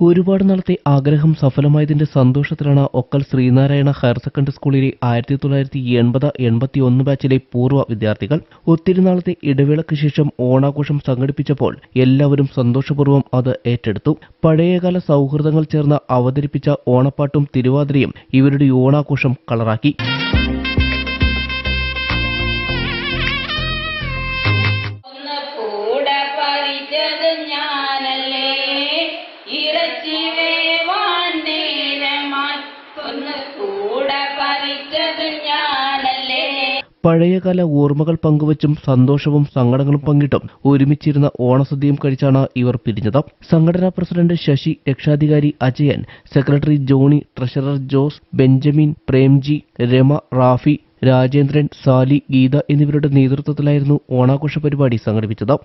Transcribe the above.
ഒരുപാട് നാളത്തെ ആഗ്രഹം സഫലമായതിന്റെ സന്തോഷത്തിലാണ് ഒക്കൽ ശ്രീനാരായണ ഹയർ സെക്കൻഡറി സ്കൂളിലെ ആയിരത്തി തൊള്ളായിരത്തി എൺപത് എൺപത്തി ഒന്ന് ബാച്ചിലെ പൂർവ വിദ്യാർത്ഥികൾ. ഒത്തിരി നാളത്തെ ഇടവേളയ്ക്ക് ശേഷം ഓണാഘോഷം സംഘടിപ്പിച്ചപ്പോൾ എല്ലാവരും സന്തോഷപൂർവം അത് ഏറ്റെടുത്തു. പഴയകാല സൗഹൃദങ്ങൾ ചേർന്ന് അവതരിപ്പിച്ച ഓണപ്പാട്ടും തിരുവാതിരയും ഇവരുടെ ഓണാഘോഷം കളറാക്കി. പഴയകാല ഓർമ്മകൾ പങ്കുവച്ചും സന്തോഷവും സങ്കടങ്ങളും പങ്കിട്ടും ഒരുമിച്ചിരുന്ന ഓണസദ്യയും കഴിച്ചാണ് ഇവർ പിരിഞ്ഞത്. സംഘടനാ പ്രസിഡന്റ് ശശി രക്ഷാധികാരി അജയൻ സെക്രട്ടറി ജോണി ട്രഷറർ ജോസ് ബെഞ്ചമിൻ പ്രേംജി രമ റാഫി രാജേന്ദ്രൻ സാലി ഗീത എന്നിവരുടെ നേതൃത്വത്തിലായിരുന്നു ഓണാഘോഷ പരിപാടി സംഘടിപ്പിച്ചത്.